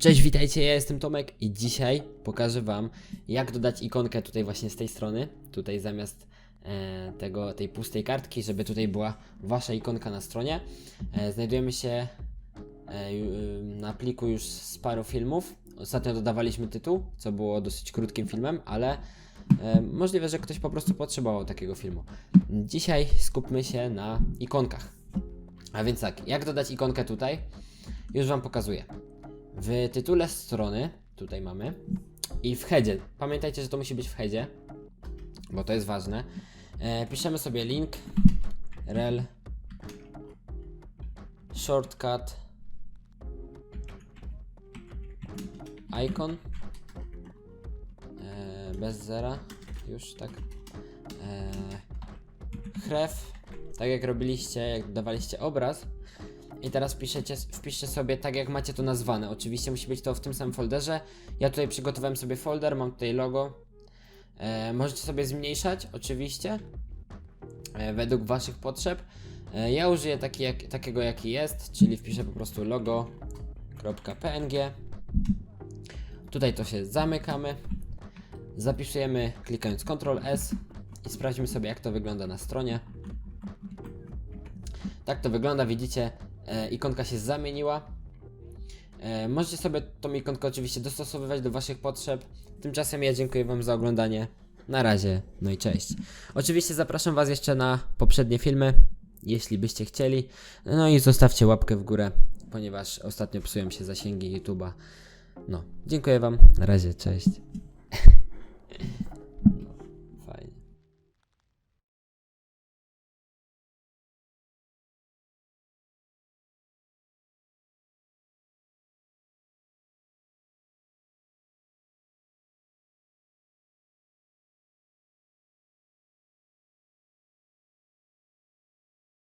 Cześć, witajcie, ja jestem Tomek i dzisiaj pokażę wam jak dodać ikonkę tutaj właśnie z tej strony, tutaj zamiast e, tego, tej pustej kartki, żeby tutaj była wasza ikonka na stronie. E, znajdujemy się e, na pliku już z paru filmów. Ostatnio dodawaliśmy tytuł, co było dosyć krótkim filmem, ale e, możliwe, że ktoś po prostu potrzebował takiego filmu. Dzisiaj skupmy się na ikonkach. A więc tak, jak dodać ikonkę tutaj? Już wam pokazuję. W tytule strony, tutaj mamy, i w headzie. Pamiętajcie, że to musi być w headzie, bo to jest ważne. E, piszemy sobie link, rel, shortcut, icon, e, bez zera, już tak. E, href, tak jak robiliście, jak dawaliście obraz. I teraz wpiszecie, wpiszcie sobie tak jak macie to nazwane. Oczywiście musi być to w tym samym folderze. Ja tutaj przygotowałem sobie folder, mam tutaj logo. E, możecie sobie zmniejszać, oczywiście, e, według waszych potrzeb. E, ja użyję taki jak, takiego jaki jest, czyli wpiszę po prostu logo.png. Tutaj to się zamykamy. Zapisujemy klikając Ctrl S i sprawdźmy sobie jak to wygląda na stronie. Tak to wygląda, widzicie, ikonka się zamieniła. E, możecie sobie tą ikonkę oczywiście dostosowywać do Waszych potrzeb. Tymczasem ja dziękuję Wam za oglądanie. Na razie, no i cześć. Oczywiście zapraszam Was jeszcze na poprzednie filmy, jeśli byście chcieli. No i zostawcie łapkę w górę, ponieważ ostatnio psują się zasięgi YouTube'a. No, dziękuję Wam. Na razie, cześć.